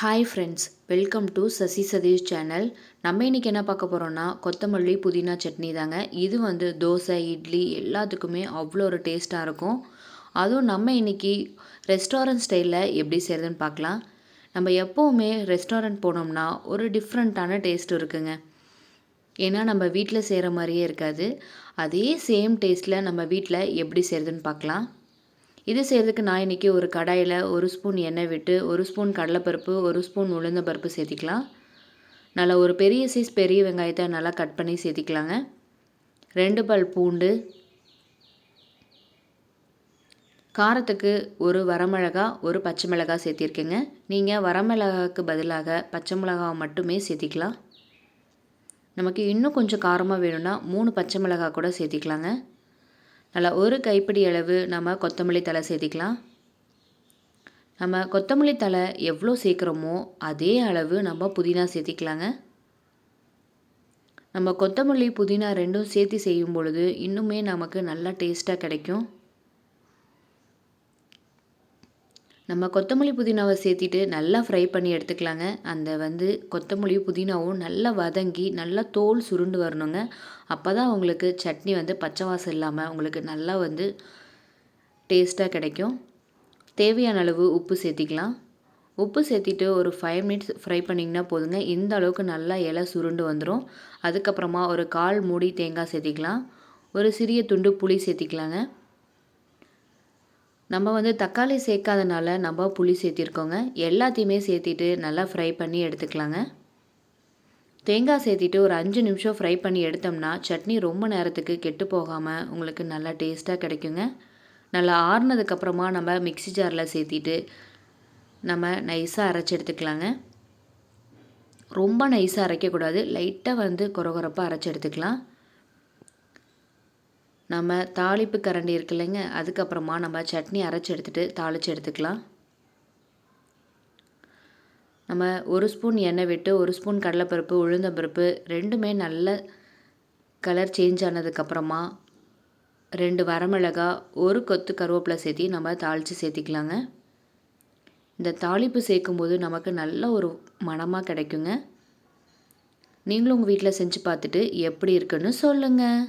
Hi friends welcome to Sasi Satish channel நம்ம இன்றைக்கி என்ன பார்க்க போகிறோன்னா கொத்தமல்லி புதினா சட்னி தாங்க. இது வந்து தோசை இட்லி எல்லாத்துக்குமே அவ்வளோ ஒரு டேஸ்ட்டாக இருக்கும். அதுவும் நம்ம இன்றைக்கி ரெஸ்டாரண்ட் ஸ்டைலில் எப்படி செய்கிறதுன்னு பார்க்கலாம். நம்ம எப்போவுமே ரெஸ்டாரண்ட் போனோம்னா ஒரு டிஃப்ரெண்ட்டான டேஸ்ட் இருக்குங்க. ஏன்னா நம்ம வீட்டில் செய்கிற மாதிரியே இருக்காது. அதே சேம் டேஸ்ட்டில் நம்ம வீட்டில் எப்படி செய்கிறதுன்னு பார்க்கலாம். இது செய்கிறதுக்கு நான் இன்றைக்கி ஒரு கடாயில் ஒரு ஸ்பூன் எண்ணெய் விட்டு ஒரு ஸ்பூன் கடலைப்பருப்பு ஒரு ஸ்பூன் உளுந்த பருப்பு சேர்த்திக்கலாம். நல்லா ஒரு பெரிய சைஸ் பெரிய வெங்காயத்தை நல்லா கட் பண்ணி சேர்த்திக்கலாங்க. ரெண்டு பல் பூண்டு காரத்துக்கு ஒரு வரமிளகா ஒரு பச்சை மிளகாய் சேர்த்திருக்கேங்க. நீங்கள் வரமிளகாவுக்கு பதிலாக பச்சை மிளகாய் மட்டுமே சேர்த்திக்கலாம். நமக்கு இன்னும் கொஞ்சம் காரமாக வேணும்னா மூணு பச்சை மிளகாய் கூட சேர்த்திக்கலாங்க. நல்லா ஒரு கைப்பிடி அளவு நம்ம கொத்தமல்லி தலை சேர்த்திக்கலாம் நம்ம கொத்தமல்லி தலை எவ்வளோ சேர்க்குறோமோ அதே அளவு நம்ம புதினா சேர்த்திக்கலாங்க நம்ம கொத்தமல்லி புதினா ரெண்டும் சேர்த்து செய்யும் பொழுது இன்னுமே நமக்கு நல்லா டேஸ்ட்டாக கிடைக்கும். நம்ம கொத்தமல்லி புதினாவை சேர்த்திட்டு நல்லா ஃப்ரை பண்ணி எடுத்துக்கலாங்க. அந்த வந்து கொத்தமல்லி புதினாவும் நல்லா வதங்கி நல்லா தோல் சுருண்டு வரணுங்க. அப்போ தான் உங்களுக்கு சட்னி வந்து பச்சை வாசம் இல்லாமல் உங்களுக்கு நல்லா வந்து டேஸ்ட்டாக கிடைக்கும். தேவையான அளவு உப்பு சேர்த்திக்கலாம். உப்பு சேர்த்திட்டு ஒரு ஃபைவ் மினிட்ஸ் ஃப்ரை பண்ணிங்கன்னா போதுங்க. இந்த அளவுக்கு நல்லா இலை சுருண்டு வந்துடும் அதுக்கப்புறமா ஒரு கால் மூடி தேங்காய் சேர்த்திக்கலாம். ஒரு சிறிய துண்டு புளி சேர்த்திக்கலாங்க. நம்ம வந்து தக்காளி சேர்க்காதனால நம்ம புளி சேர்த்திருக்கோங்க. எல்லாத்தையுமே சேர்த்திட்டு நல்லா ஃப்ரை பண்ணி எடுத்துக்கலாங்க. தேங்காய் சேர்த்திட்டு ஒரு அஞ்சு நிமிஷம் ஃப்ரை பண்ணி எடுத்தோம்னா சட்னி ரொம்ப நேரத்துக்கு கெட்டு போகாமல் உங்களுக்கு நல்லா டேஸ்ட்டாக கிடைக்குங்க. நல்லா ஆறுனதுக்கப்புறமா நம்ம மிக்சி ஜாரில் சேர்த்திட்டு நம்ம நைஸாக அரைச்சி எடுத்துக்கலாங்க. ரொம்ப நைஸாக அரைக்கக்கூடாது. லைட்டாக வந்து குறகுறப்பாக அரைச்சி எடுத்துக்கலாம். நம்ம தாளிப்பு கரண்டி இருக்கு இல்லைங்க அதுக்கப்புறமா நம்ம சட்னி அரைச்சி எடுத்துகிட்டு தாளித்து எடுத்துக்கலாம். நம்ம ஒரு ஸ்பூன் எண்ணெய் விட்டு ஒரு ஸ்பூன் கடலைப்பருப்பு உளுந்தம்பருப்பு ரெண்டுமே நல்ல கலர் சேஞ்ச் ஆனதுக்கப்புறமா ரெண்டு வரமிளகா ஒரு கொத்து கருவேப்பிலை சேர்த்தி நம்ம தாளித்து சேர்த்திக்கலாங்க. இந்த தாளிப்பு சேர்க்கும்போது நமக்கு நல்ல ஒரு மனமாக கிடைக்குங்க. நீங்களும் உங்கள் வீட்டில் செஞ்சு பார்த்துட்டு எப்படி இருக்குன்னு சொல்லுங்கள்